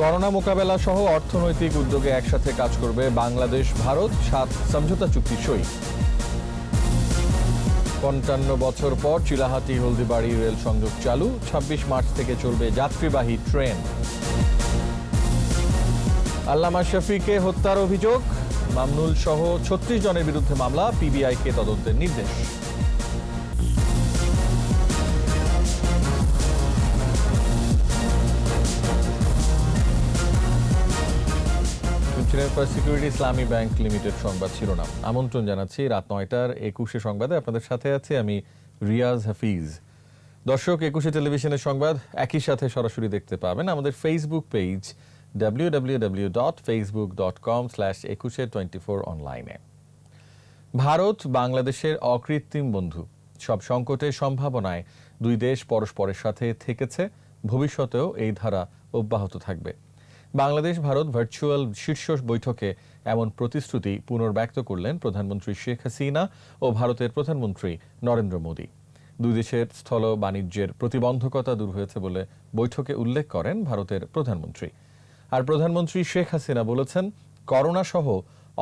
Corona মোকাবেলা সহ অর্থনৈতিক উদ্যোগে একসাথে কাজ করবে বাংলাদেশ, ভারত, সাত সমঝোতা চুক্তি সই। পঞ্চান্ন বছর পর চিলাহাটি, হলদিবাড়ি রেল সংযোগ চালু ২৬ মার্চ থেকে চলবে যাত্রীবাহী ট্রেন। আল্লামা শফিকে হত্যার অভিযোগ, মামনুল সহ ছত্রিশ জনের বিরুদ্ধে মামলা, পিবিআইকে তদন্তের নির্দেশ। শুনছিলেন সিকিউরিটি ইসলামী ব্যাংক লিমিটেড সংবাদ শিরোনাম। আমন্ত্রণ জানাচ্ছি রাত নয়টার একুশে সংবাদে। আপনাদের সাথে আছি আমি রিয়াজ হাফিজ। দর্শক, একুশে টেলিভিশনের সংবাদ একই সাথে সরাসরি দেখতে পাবেন আমাদের Facebook page W W W dot Facebook dot com slash Ekushey twenty four অনলাইনে ভারত বাংলাদেশের অকৃত্রিম বন্ধু। সব সংকটের সম্ভাবনায় দুই দেশ পরস্পরের সাথে থেকেছে। ভবিষ্যতেও এই ধারা অব্যাহত থাকবে। বাংলাদেশ, ভারত ভার্চুয়াল শীর্ষ বৈঠকে এমন প্রতিশ্রুতি পুনর্ব্যক্ত করলেন প্রধানমন্ত্রী শেখ হাসিনা ও ভারতের প্রধানমন্ত্রী নরেন্দ্র মোদী। দুই দেশের স্থল বাণিজ্যের প্রতিবন্ধকতা দূর হয়েছে বলে বৈঠকে উল্লেখ করেন ভারতের প্রধানমন্ত্রী। আর প্রধানমন্ত্রী শেখ হাসিনা বলেছেন করোনা সহ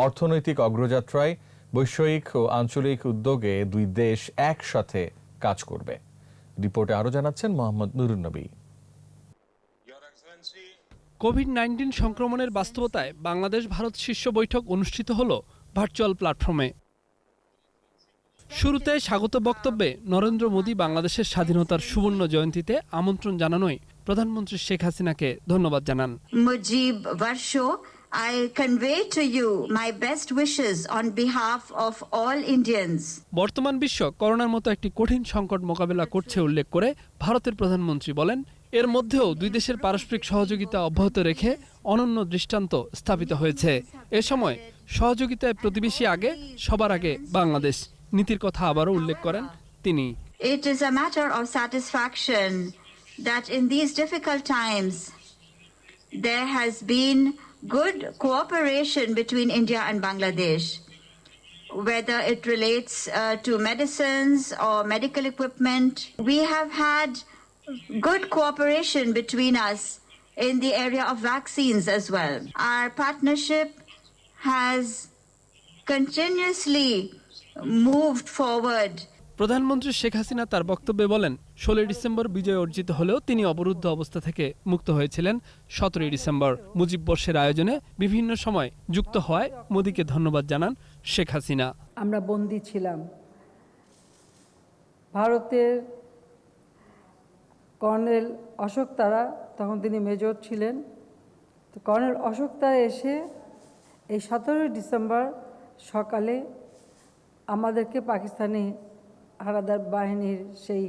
অর্থনৈতিক অগ্রযাত্রায় বৈষয়িক ও আঞ্চলিক উদ্যোগে দুই দেশ একসাথে কাজ করবে। রিপোর্টে আরও জানাচ্ছেন মোহাম্মদ নুরুন্নবী। কোভিড নাইন্টিন সংক্রমণের বাস্তবতায় বাংলাদেশ ভারত শীর্ষ বৈঠক অনুষ্ঠিত হল ভার্চুয়াল প্ল্যাটফর্মে শুরুতে স্বাগত বক্তব্যে নরেন্দ্র মোদী বাংলাদেশের স্বাধীনতার সুবর্ণ জয়ন্তীতে আমন্ত্রণ জানানোয় প্রধানমন্ত্রী শেখ হাসিনাকে ধন্যবাদ জানান Mujib Varsho, I convey to you my best wishes on behalf of all Indians. বর্তমান বিশ্ব করোনার মতো একটি কঠিন সংকট মোকাবেলা করছে উল্লেখ করে ভারতের প্রধানমন্ত্রী বলেন এর মধ্যেও দুই দেশের পারস্পরিক সহযোগিতা অব্যাহত রেখে অনন্য দৃষ্টান্ত স্থাপিত হয়েছে এ সময় সহযোগিতায় প্রতিবেশী আগে সবার আগে বাংলাদেশ নীতির কথা আবারও উল্লেখ করেন তিনি It is a matter of satisfaction that in these difficult times there has been good cooperation between India and Bangladesh. Whether it relates uh, to medicines or medical equipment, we have had good cooperation between us in the area of vaccines as well. Our partnership has continuously moved forward. প্রধানমন্ত্রী শেখ হাসিনা তার বক্তব্যে বলেন ষোলোই December বিজয় অর্জিত হলেও তিনি অবরুদ্ধ অবস্থা থেকে মুক্ত হয়েছিলেন সতেরোই ডিসেম্বর। মুজিব বর্ষের আয়োজনে বিভিন্ন সময় যুক্ত হওয়ায় মোদীকে ধন্যবাদ জানান শেখ হাসিনা। আমরা বন্দি ছিলাম। ভারতের কর্নেল অশোক তারা, তখন তিনি মেজর ছিলেন। তো কর্নেল অশোক তারা এসে এই সতেরোই ডিসেম্বর সকালে আমাদেরকে পাকিস্তানি হারাদার বাহিনীর সেই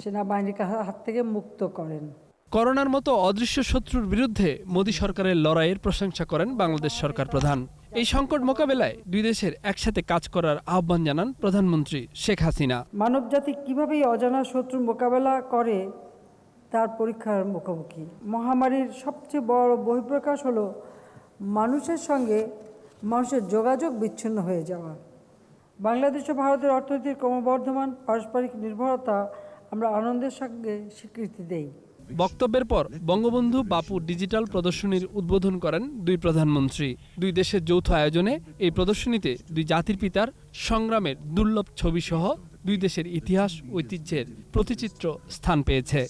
সেনাবাহিনীর হাত থেকে মুক্ত করেন। করোনার মতো অদৃশ্য শত্রুর বিরুদ্ধে মোদী সরকারের লড়াইয়ের প্রশংসা করেন বাংলাদেশ সরকার প্রধান। এই সংকট মোকাবেলায় দুই দেশের একসাথে কাজ করার আহ্বান জানান প্রধানমন্ত্রী শেখ হাসিনা। মানবজাতি কীভাবে অজানা শত্রুর মোকাবেলা করে তার পরীক্ষার মুখোমুখি? মহামারীর সবচেয়ে বড় বহিঃপ্রকাশ হলো মানুষের সঙ্গে মানুষের যোগাযোগ বিচ্ছিন্ন হয়ে যাওয়া। বাংলাদেশ ও ভারতের অর্থনীতির ক্রমবর্ধমান পারস্পরিক নির্ভরতা আমরা আনন্দের সঙ্গে স্বীকৃতি দেই। বক্তব্যের পর বঙ্গবন্ধু বাপু ডিজিটাল প্রদর্শনীর উদ্বোধন করেন দুই প্রধানমন্ত্রী। দুই দেশের যৌথ আয়োজনে এই প্রদর্শনীতে দুই জাতির পিতার সংগ্রামের দুর্লভ ছবি সহ দুই দেশের ইতিহাস ঐতিহ্যের প্রতিচিত্র স্থান পেয়েছে.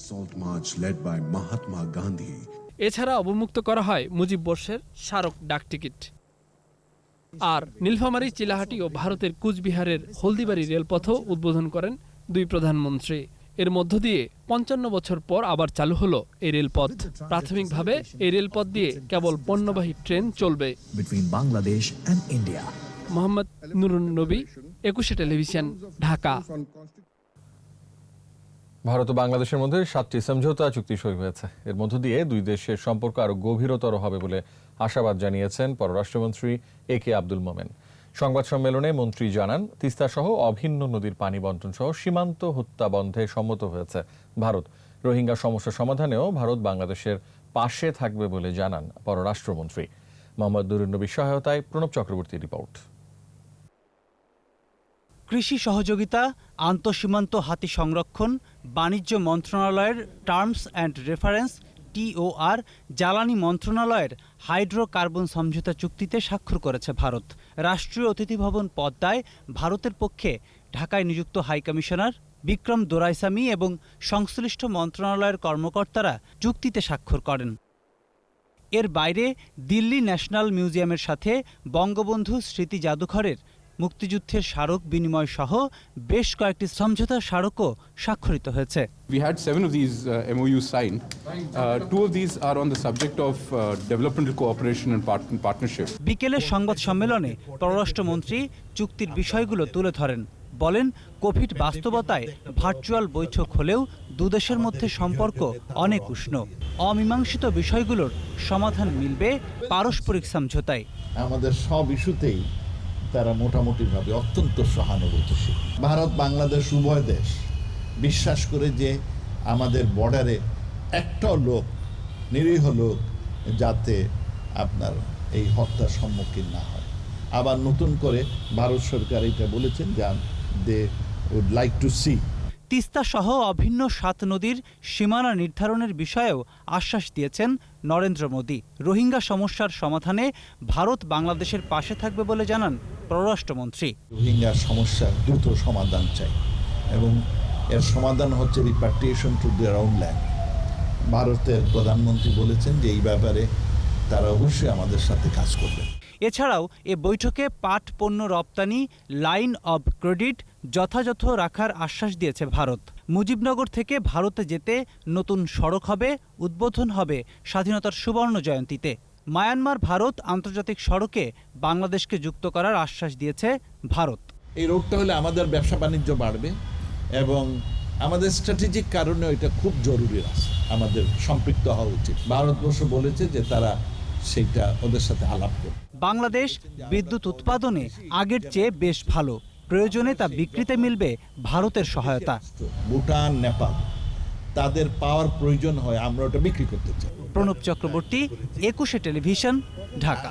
এছাড়া অবমুক্ত করা হয় মুজিব বর্ষের স্মারক ডাকটিকিট। আর নীলফামারী চিলাহাটি ও ভারতের কুচবিহারের হলদিবাড়ি রেলপথও উদ্বোধন করেন দুই প্রধানমন্ত্রী। এর মধ্য দিয়ে পঞ্চান্ন বছর পর আবার চালু হলো এই রেলপথ। প্রাথমিকভাবে এই রেলপথ দিয়ে কেবল পণ্যবাহী ট্রেন চলবে। And India. মোহাম্মদ নুরুন নবী একুশে টেলিভিশন ঢাকা। ভারত ও বাংলাদেশের মধ্যে সাতটি সমঝোতা চুক্তি সই হয়েছে। এর মধ্য দিয়ে দুই দেশের সম্পর্ক আরও গভীরতর হবে বলে আশাবাদ জানিয়েছেন পররাষ্ট্রমন্ত্রী এ কে আব্দুল মোমেন। সংবাদ সম্মেলনে মন্ত্রী জানান তিস্তা সহ অভিন্ন নদীর পানি বন্টন সহ সীমান্ত হত্যা বন্ধে সম্মত হয়েছে ভারত। রোহিঙ্গা সমস্যা সমাধানেও ভারত বাংলাদেশের পাশে থাকবে বলে জানান পররাষ্ট্রমন্ত্রী। মোহাম্মদ দুরুন্নবীর সহায়তায় প্রণব চক্রবর্তী রিপোর্ট। কৃষি সহযোগিতা, আন্তঃসীমান্ত হাতি সংরক্ষণ, বাণিজ্য মন্ত্রণালয়ের টার্মস অ্যান্ড রেফারেন্স টিওআর জ্বালানি মন্ত্রণালয়ের হাইড্রোকার্বন সমঝোতা চুক্তিতে স্বাক্ষর করেছে ভারত। রাষ্ট্রীয় অতিথি ভবন পদ্মায় ভারতের পক্ষে ঢাকায় নিযুক্ত হাইকমিশনার বিক্রম দোরাইসামি এবং সংশ্লিষ্ট মন্ত্রণালয়ের কর্মকর্তারা চুক্তিতে স্বাক্ষর করেন। এর বাইরে দিল্লি ন্যাশনাল মিউজিয়ামের সাথে বঙ্গবন্ধু স্মৃতি জাদুঘরের মুক্তিযুদ্ধের স্মারক বিনিময় সহ বেশ কয়েকটি সমঝোতা স্মারকও স্বাক্ষরিত হয়েছে We had seven of these uh, MOUs signed. Uh, two of these are on the subject of uh, developmental cooperation and part- partnership. বিকেলের সংবাদ সম্মেলনে পররাষ্ট্রমন্ত্রী চুক্তির বিষয়গুলো তুলে ধরেন বলেন কোভিড বাস্তবতায় ভার্চুয়াল বৈঠক হলেও দুদেশের মধ্যে সম্পর্ক অনেক উষ্ণ অমীমাংসিত বিষয়গুলোর সমাধান মিলবে পারস্পরিক সমঝোতায় আমাদের সব ইস্যুতেই তারা মোটামুটিভাবে অত্যন্ত সহানুভূতিশীল। ভারত, বাংলাদেশ উভয় দেশ বিশ্বাস করে যে আমাদের বর্ডারে একটাও লোক, নিরীহ লোক যাতে আপনার এই হত্যার সম্মুখীন না হয়। আবার নতুন করে ভারত সরকার এটা বলেছেন যে they would like to see Teesta সহ অভিন্ন সাত নদীর সীমানা নির্ধারণের বিষয়েও আশ্বাস দিয়েছেন নরেন্দ্র মোদী। রোহিঙ্গা সমস্যার সমাধানে ভারত বাংলাদেশের পাশে থাকবে বলে জানান পররাষ্ট্রমন্ত্রী। রোহিঙ্গার সমস্যার দ্রুত সমাধান চাই এবং এর সমাধান হচ্ছে repatriation to their own land ভারতের প্রধানমন্ত্রী বলেছেন যে এই ব্যাপারে তারা অবশ্যই আমাদের সাথে কাজ করবে এছাড়াও এ বৈঠকে পাট পণ্য রপ্তানি লাইন অব ক্রেডিট যথাযথ রাখার আশ্বাস দিয়েছে ভারত। মুজিবনগর থেকে ভারতে যেতে নতুন সড়ক হবে উদ্বোধন হবে স্বাধীনতার সুবর্ণ জয়ন্তীতে। মায়ানমার ভারত আন্তর্জাতিক সড়কে বাংলাদেশকে যুক্ত করার আশ্বাস দিয়েছে ভারত। এই রোডটা হলে আমাদের ব্যবসা বাণিজ্য বাড়বে এবং আমাদের স্ট্র্যাটেজিক কারণে এটা খুব জরুরি আছে আমাদের সম্পৃক্ত হওয়া উচিত। ভারতবর্ষ বলেছে যে তারা সেইটা ওদের সাথে আলাপ করবে। বাংলাদেশ বিদ্যুৎ উৎপাদনে আগের চেয়ে বেশ ভালো। প্রয়োজনে তা বিক্রিতে মিলবে ভারতের সহায়তা। ভুটান নেপাল তাদের পাওয়ার প্রয়োজন হয় আমরা ওটা বিক্রি করতে চাই। প্রণব চক্রবর্তী একুশে টেলিভিশন ঢাকা।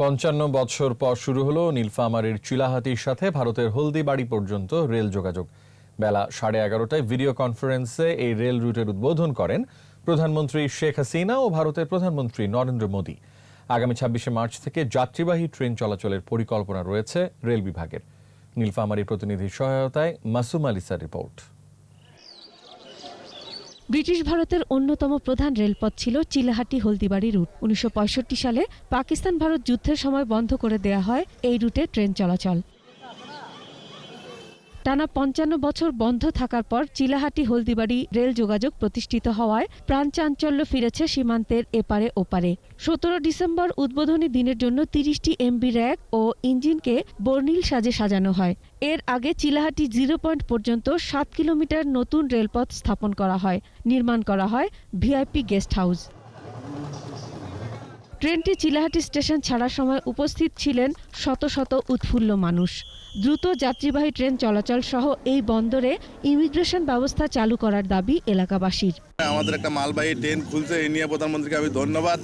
পঞ্চান্ন বছর পর শুরু হলো নীলফামারীর চিলাহাতির সাথে ভারতের হলদিবাড়ি পর্যন্ত রেল যোগাযোগ। বেলা সাড়ে এগারোটায় ভিডিও কনফারেন্সে এই রেল রুটের উদ্বোধন করেন প্রধানমন্ত্রী শেখ হাসিনা ও ভারতের প্রধানমন্ত্রী নরেন্দ্র মোদী। আগামী ছাব্বিশে মার্চ থেকে যাত্রীবাহী ট্রেন চলাচলের পরিকল্পনা রয়েছে রেল বিভাগের। নীলফামারী প্রতিনিধির সহায়তায় মাসুম আলিসার রিপোর্ট। ব্রিটিশ ভারতের অন্যতম প্রধান রেলপথ ছিল চিলাহাটি হলদিবাড়ি রুট। উনিশশো পঁয়ষট্টি সালে পাকিস্তান ভারত যুদ্ধের সময় বন্ধ করে দেয়া হয় এই রুটে ট্রেন চলাচল। টানা পঞ্চান্ন বছর বন্ধ থাকার পর চিলাহাটি হলদিবাড়ি রেল যোগাযোগ প্রতিষ্ঠিত হওয়ায় প্রাণ চাঞ্চল্য ফিরেছে সীমান্তের এপারে ওপারে। সতেরো ডিসেম্বর উদ্বোধনী দিনের জন্য তিরিশটি এমবি র্যাক ও ইঞ্জিনকে বর্ণিল সাজে সাজানো হয়। এর আগে চিলাহাটি জিরো পয়েন্ট পর্যন্ত সাত কিলোমিটার নতুন রেলপথ স্থাপন করা হয়, নির্মাণ করা হয় ভিআইপি গেস্ট হাউস। ট্রেনটি চিলাহাটি স্টেশন ছাড়ার সময় উপস্থিত ছিলেন শত শত উৎফুল্ল মানুষ। দ্রুত যাত্রীবাহী ট্রেন চলাচল সহ এই বন্দরে ইমিগ্রেশন ব্যবস্থা চালু করার দাবি এলাকাবাসীর। আমাদের একটা মালবাহী ট্রেন খুলছে এই নিয়ে প্রধানমন্ত্রীকে আমি ধন্যবাদ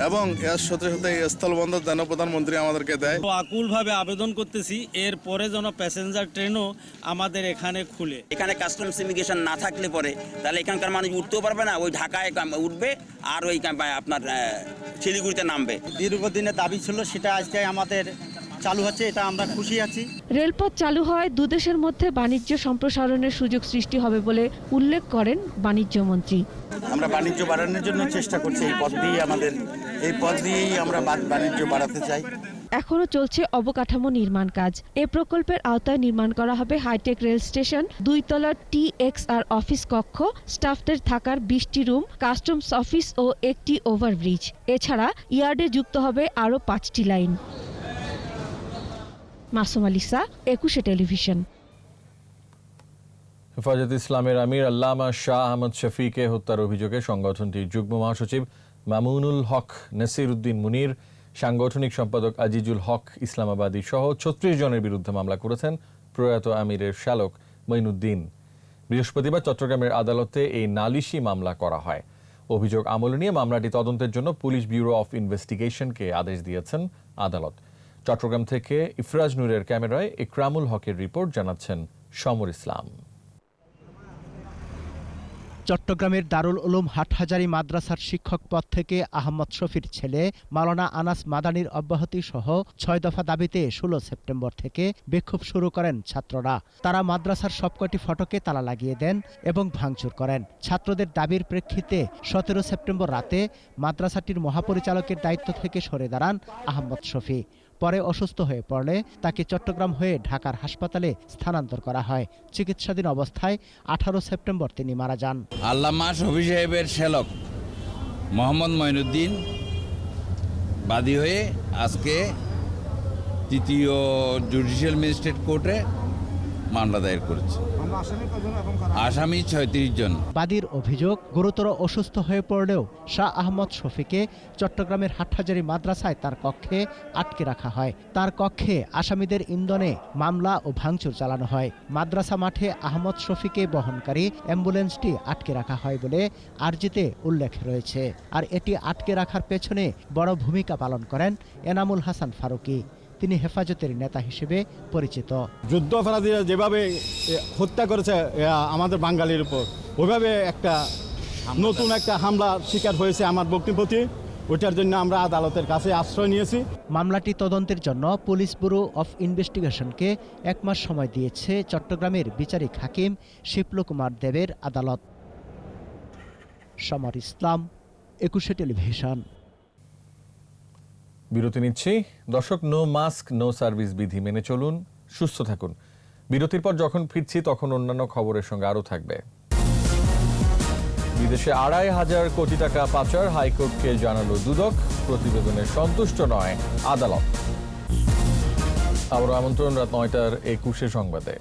এবং এর সাথে সাথে এই স্থলবন্দর যেন প্রধানমন্ত্রী আমাদেরকে দেয়। আকুলভাবে আবেদন করতেছি এরপরে যেন প্যাসেঞ্জার ট্রেনও আমাদের এখানে খুলে। এখানে কাস্টমস ইমিগ্রেশন না থাকলে পরে তাহলে এখানকার মানুষ উঠতেও পারবে না ওই ঢাকায় উঠবে আর ওই আপনার আহ, শিলিগুড়িতে নামবে। দীর্ঘদিনের দাবি ছিল সেটা আজকে আমাদের চালু হচ্ছে এটা আমরা খুশি আছি। রেলপথ চালু হওয়ায় দুদেশের মধ্যে বাণিজ্য সম্প্রসারণের সুযোগ সৃষ্টি হবে বলে উল্লেখ করেন বাণিজ্য মন্ত্রী আমরা বাণিজ্য বাড়ানোর জন্য চেষ্টা করছি এই পথ দিয়েই আমাদের এই পথ দিয়েই আমরা বাণিজ্য বাড়াতে চাই। এখনও চলছে অবকাঠামো নির্মাণ কাজ। এ প্রকল্পের আওতায় নির্মাণ করা হবে হাইটেক রেল স্টেশন দুই তলার টি এক্স আর অফিস কক্ষ, স্টাফদের থাকার বিশটি রুম, কাস্টমস অফিস ও একটি ওভারব্রিজ। এছাড়া ইয়ার্ডে যুক্ত হবে আরও পাঁচটি লাইন। মাসুম আলিসা একুশে টেলিভিশন। হেফাজত ইসলামের আমির আল্লামা শাহ আহমদ শফিকে হত্যার অভিযোগে সংগঠনটির যুগ্ম মহাসচিব মামুনুল হক নসির উদ্দিন মুনির সাংগঠনিক সম্পাদক আজিজুল হক ইসলামাবাদী সহ ছত্রিশ জনের বিরুদ্ধে মামলা করেছেন প্রয়াত আমিরের শ্যালক মঈনুদ্দিন। বৃহস্পতিবার চট্টগ্রামের আদালতে এই নালিশি মামলা করা হয়। অভিযোগ আমলে নিয়ে মামলাটি তদন্তের জন্য পুলিশ ব্যুরো অফ ইনভেস্টিগেশনকে আদেশ দিয়েছেন আদালত। চট্টগ্রাম থেকে ইফরাজ নূরের ক্যামেরায় ইকরামুল হকের রিপোর্ট জানাচ্ছেন সমর ইসলাম। চট্টগ্রামের দারুল উলুম হাটহাজারী মাদ্রাসার শিক্ষক পদ থেকে আহমদ শফির ছেলে মাওলানা আনাস মাদানির অব্যাহতি সহ ছয় দফা দাবিতে ষোলো সেপ্টেম্বর থেকে বিক্ষোভ শুরু করেন ছাত্ররা। তারা মাদ্রাসার সবকটি ফটকে তালা লাগিয়ে দেন এবং ভাঙচুর করেন। ছাত্রদের দাবির প্রেক্ষিতে সতেরো সেপ্টেম্বর রাতে মাদ্রাসাটির মহাপরিচালকের দায়িত্ব থেকে সরে দাঁড়ান আহমদ শফি। পরে অসুস্থ হয়ে পড়লে তাকে চট্টগ্রাম হয়ে ঢাকার হাসপাতালে স্থানান্তর করা হয়। চিকিৎসাধীন অবস্থায় আঠারো সেপ্টেম্বর তিনি মারা যান। আল্লামা শফি সাহেবের মোহাম্মদ মঈনুদ্দিন বাদী হয়ে আজকে তৃতীয় জুডিশিয়াল ম্যাজিস্ট্রেট কোর্টে মামলা দায়ের করেছে। আসামি ছয়ত্রিশ জন। বাদীর অভিযোগ গুরুতর অসুস্থ হয়ে পড়লেও শাহ আহমদ শফিকে চট্টগ্রামের হাটহাজারী মাদ্রাসায় তার কক্ষে আটকে রাখা হয়। তার কক্ষে আসামিদের ইন্ধনে মামলা ও ভাঙচুর চালানো হয়। মাদ্রাসা মাঠে আহমদ শফিকে বহনকারী অ্যাম্বুলেন্সটি আটকে রাখা হয় বলে আরজিতে উল্লেখ রয়েছে। আর এটি আটকে রাখার পেছনে বড় ভূমিকা পালন করেন এনামুল হাসান ফারুকী। তিনি হেফাজতের নেতা হিসেবে পরিচিত। যুদ্ধাপরাধীরা যেভাবে হত্যা করেছে আমাদের বাঙালির উপর ওইভাবে একটা নতুন একটা হামলা শিকার হয়েছে আমার বক্তিপতি ওইটার জন্য আমরা আদালতের কাছে আশ্রয় নিয়েছি। মামলাটি তদন্তের জন্য পুলিশ ব্যুরো অফ ইনভেস্টিগেশনকে এক মাস সময় দিয়েছে চট্টগ্রামের বিচারিক হাকিম শিপলু কুমার দেবের আদালত। সমর ইসলাম একুশে টেলিভিশন। বিরতি নিচ্ছি। দর্শক নো মাস্ক নো সার্ভিস বিধি মেনে চলুন, সুস্থ থাকুন। বিরতির পর যখন ফিরছি, তখন অন্যান্য খবরের সঙ্গে আরও থাকবে। বিদেশে আড়াই হাজার কোটি টাকা পাচার, হাইকোর্টকে জানালো দুদক, প্রতিবেদনে সন্তুষ্ট নয় আদালত। আবার আমন্ত্রণ রাত নয়টার একুশে সংবাদে।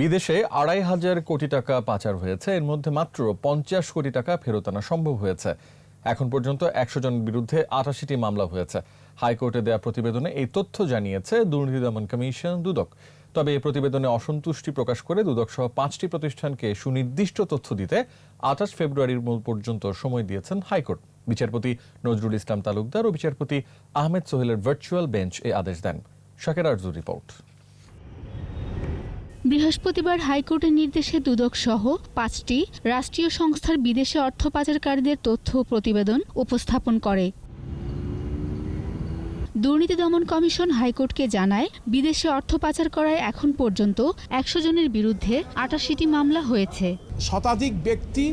বিদেশে আড়াই হাজার কোটি টাকা পাচার হয়েছে, এর মধ্যে মাত্র পঞ্চাশ কোটি টাকা ফেরত আনা সম্ভব হয়েছে। এখন পর্যন্ত একশো জনের বিরুদ্ধে আটাশিটি মামলা হয়েছে। হাইকোর্টে দেয়া প্রতিবেদনে এই তথ্য জানিয়েছে দুর্নীতি দমন কমিশন দুদক। তবে এই প্রতিবেদনে অসন্তুষ্টি প্রকাশ করে দুদক সহ পাঁচটি প্রতিষ্ঠানকে সুনির্দিষ্ট তথ্য দিতে আঠাশ ফেব্রুয়ারির পর্যন্ত সময় দিয়েছেন হাইকোর্ট। বিচারপতি নজরুল ইসলাম তালুকদার ও বিচারপতি আহমেদ সোহেলের ভার্চুয়াল বেঞ্চ এই আদেশ দেন। শাকের আরজু রিপোর্ট। বৃহস্পতিবার হাইকোর্টের নির্দেশে দুদক সহ পাঁচটি রাষ্ট্রীয় সংস্থার বিদেশে অর্থ পাচারকারীদের তথ্য প্রতিবেদন উপস্থাপন করে। দুর্নীতি দমন কমিশন হাইকোর্টকে জানায়, বিদেশে অর্থ পাচার করায় এখন পর্যন্ত একশো জনের বিরুদ্ধে আটাশিটি মামলা হয়েছে। শতাধিক ব্যক্তি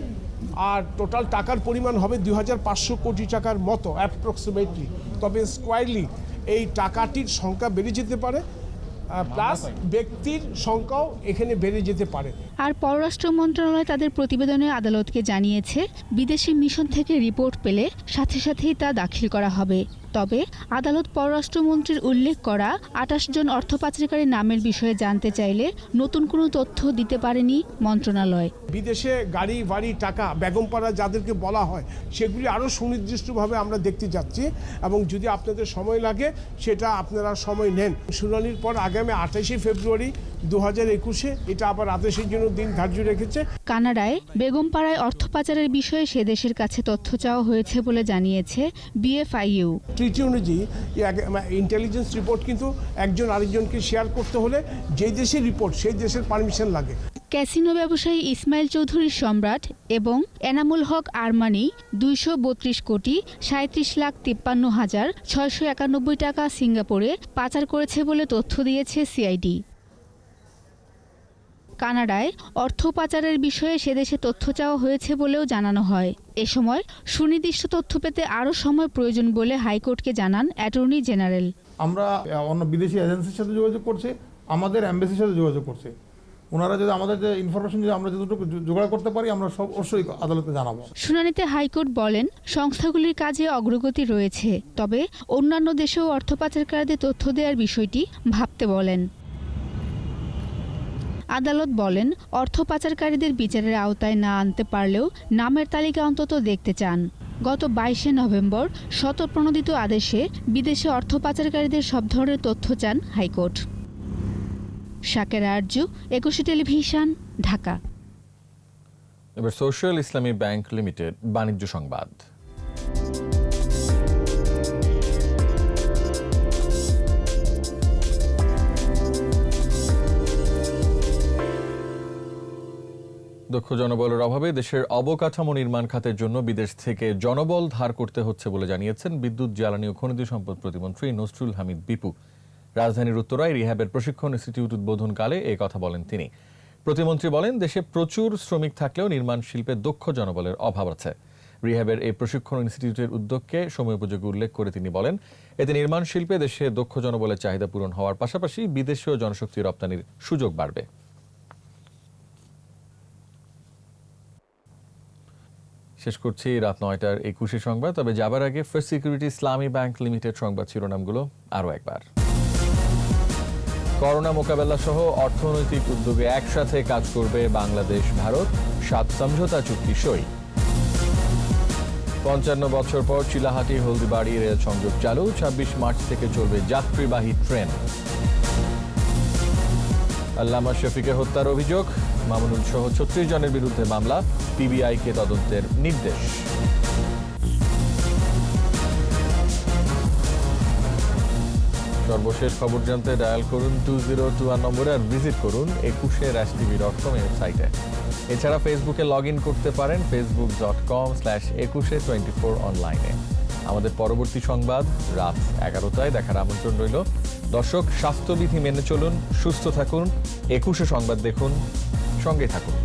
আর টোটাল টাকার পরিমাণ হবে দু হাজার পাঁচশো কোটি টাকার মতো অ্যাপ্রক্সিমেটলি তবে স্কোয়ারলি এই টাকাটির সংখ্যা বেড়ে যেতে পারে। প্লাস ব্যক্তির সংখ্যাও এখানে বেড়ে যেতে পারে। আর পররাষ্ট্র মন্ত্রণালয় তাদের প্রতিবেদনে আদালতকে জানিয়েছে, বিদেশি মিশন থেকে রিপোর্ট পেলে সাথে সাথেই তা দাখিল করা হবে। তবে আদালত পররাষ্ট্রমন্ত্রীর উল্লেখ করা আটাশ জন অর্থ পাচারকারীর নামের বিষয়ে জানতে চাইলে নতুন কোনো তথ্য দিতে পারেনি মন্ত্রণালয়। বিদেশে গাড়ি, বাড়ি, টাকা বেগমপাড়া যাদেরকে বলা হয়, সেগুলি আরও সুনির্দিষ্টভাবে আমরা দেখতে যাচ্ছি এবং যদি আপনাদের সময় লাগে, সেটা আপনারা সময় নেন। শুনানির পর আগামী আঠাশে ফেব্রুয়ারি দু হাজার একুশে এটা আবার আদেশের জন্য দিন ধার্য রেখেছে। কানাডায় বেগমপাড়ায় অর্থ পাচারের বিষয়ে সে দেশের কাছে তথ্য চাওয়া হয়েছে বলে জানিয়েছে বিএফআইইউ। ট্রিটি অনুযায়ী ইন্টেলিজেন্স রিপোর্ট কিন্তু একজন আরেকজনকে শেয়ার করতে হলে যেই দেশের রিপোর্ট সেই দেশের পারমিশন লাগে। ক্যাসিনো ব্যবসায়ী ইসমাইল চৌধুরীর সম্রাট এবং এনামুল হক আরমানি দুইশো বত্রিশ কোটি সাঁত্রিশ লাখ তিপ্পান্ন হাজার ছয়শো একানব্বই টাকা সিঙ্গাপুরে পাচার করেছে বলে তথ্য দিয়েছে সিআইডি। কানাডায় অর্থ পাচারের বিষয়ে সেদেশে তথ্য চাওয়া হয়েছে বলেও জানানো হয়। এ সময় সুনির্দিষ্ট তথ্য পেতে আরও সময় প্রয়োজন বলে হাইকোর্টকে জানান অ্যাটর্নি জেনারেল। আমরা অন্য বিদেশি এজেন্সির সাথে যোগাযোগ করছি আমাদের অ্যাম্বাসির সাথে যোগাযোগ করছি। ওনারা যদি আমাদের যে ইনফরমেশন যদি আমরা যতটুকু জোগাড় করতে পারি আমরা সব অবশ্যই আদালতে জানাব। শুনানিতে হাইকোর্ট বলেন সংস্থাগুলির কাজে অগ্রগতি রয়েছে তবে অন্যান্য দেশেও অর্থ পাচারকারীদের তথ্য দেওয়ার বিষয়টি ভাবতে বলেন। আদালত বলেন, অর্থ পাচারকারীদের বিচারের আওতায় না আনতে পারলেও নামের তালিকা অন্তত দেখতে চান। গত বাইশে নভেম্বর শতপ্রণোদিত আদেশে বিদেশে অর্থ পাচারকারীদের সব ধরনের তথ্য চান হাইকোর্ট। শাকের আরজু একুশে টেলিভিশন, ঢাকা। এবার সোশ্যাল ইসলামী ব্যাংক লিমিটেড, বাণিজ্য সংবাদ। দক্ষ জনবলের অভাবে দেশের অবকাঠামো নির্মাণ খাতের জন্য বিদেশ থেকে জনবল ধার করতে হচ্ছে বলে জানিয়েছেন বিদ্যুৎ, জ্বালানি ও খনিজ সম্পদ প্রতিমন্ত্রী নসরুল হামিদ বিপু। রাজধানীর উত্তরায় রিহ্যাবের প্রশিক্ষণ ইনস্টিটিউট উদ্বোধনকালে এই কথা বলেন তিনি। প্রতিমন্ত্রী বলেন, দেশে প্রচুর শ্রমিক থাকলেও নির্মাণ শিল্পে দক্ষ জনবলের অভাব আছে। রিহ্যাবের এই প্রশিক্ষণ ইনস্টিটিউটের উদ্যোগকে সময়োপযোগী উল্লেখ করে তিনি বলেন, এতে নির্মাণ শিল্পে দেশে দক্ষ জনবলের চাহিদা পূরণ হওয়ার পাশাপাশি বিদেশীয় জনশক্তি রপ্তানির সুযোগ বাড়বে। শেষ করছি রাত নয়টার একুশে সংবাদ, তবে যাবার আগে first security Islami bank limited সংবাদ শিরোনামগুলো আরও একবার। করোনা মোকাবেলা সহ অর্থনৈতিক উদ্যোগে একসাথে কাজ করবে বাংলাদেশ, ভারত, সাত সমঝোতা চুক্তি সই। পঞ্চান্ন বছর পর চিলাহাটি, হলদিবাড়ি রেল সংযোগ চালু, ছাব্বিশ মার্চ থেকে চলবে যাত্রীবাহী ট্রেন। আল্লামা শফিকে হত্যার অভিযোগ, মামুনুল সহ ছত্রিশ জনের বিরুদ্ধে মামলা, পিবিআইকে তদন্তের নির্দেশ। সর্বশেষ খবর জানতে ডায়াল করুন টু জিরো টু ওয়ান নম্বরে আর ভিজিট করুন একুশে র্যাশ টিভি ডট কম ওয়েবসাইটে এছাড়া ফেসবুকে লগ ইন করতে পারেন Facebook dot com slash Ekushey twenty four অনলাইনে আমাদের পরবর্তী সংবাদ রাত এগারোটায় দেখার আমন্ত্রণ রইল। দর্শক স্বাস্থ্যবিধি মেনে চলুন সুস্থ থাকুন একুশে সংবাদ দেখুন সঙ্গে থাকুন।